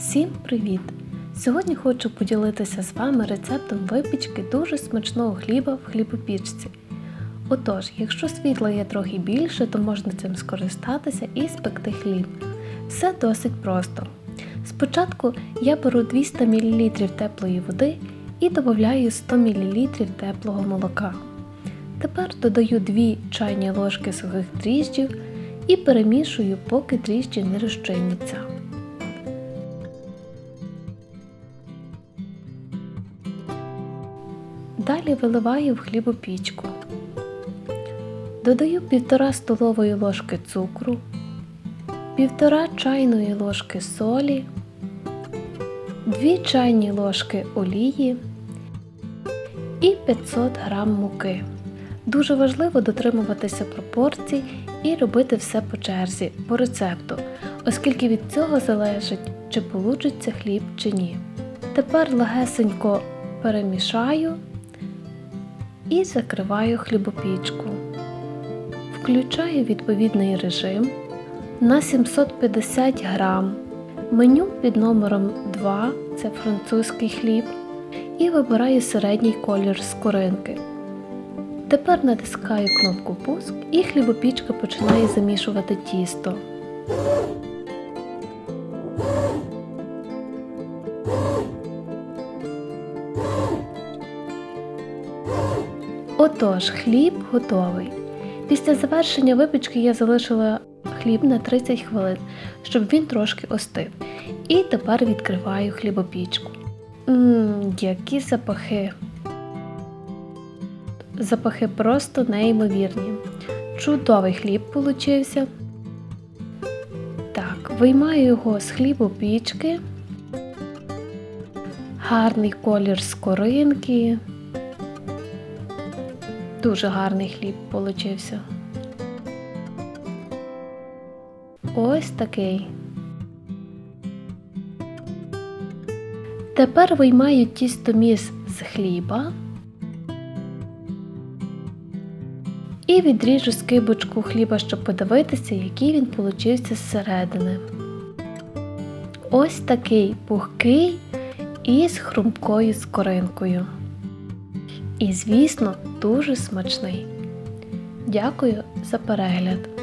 Всім привіт! Сьогодні хочу поділитися з вами рецептом випічки дуже смачного хліба в хлібопічці. Отож, якщо світла є трохи більше, то можна цим скористатися і спекти хліб. Все досить просто. Спочатку я беру 200 мл теплої води і додаю 100 мл теплого молока. Тепер додаю 2 чайні ложки сухих дріжджів і перемішую, поки дріжджі не розчиняться. Далі виливаю в хлібопічку. Додаю 1,5 столової ложки цукру, 1,5 чайної ложки солі, 2 чайні ложки олії і 500 г муки. Дуже важливо дотримуватися пропорцій і робити все по черзі, по рецепту, оскільки від цього залежить, чи получиться хліб чи ні. Тепер легесенько перемішаю і закриваю хлібопічку. Включаю відповідний режим на 750 грам. Меню під номером 2 це французький хліб. І вибираю середній колір скоринки. Тепер натискаю кнопку Пуск і хлібопічка починає замішувати тісто. Отож, хліб готовий. Після завершення випічки я залишила хліб на 30 хвилин, щоб він трошки остив. І тепер відкриваю хлібопічку. Ммм, які запахи. Запахи просто неймовірні. Чудовий хліб получився. Так, виймаю його з хлібопічки. Гарний колір скоринки. Дуже гарний хліб получився. Ось такий. Тепер виймаю тістоміс з хліба і відріжу скибочку хліба, щоб подивитися, який він получився зсередини. Ось такий пухкий і з хрумкою скоринкою. І, звісно, дуже смачний. Дякую за перегляд!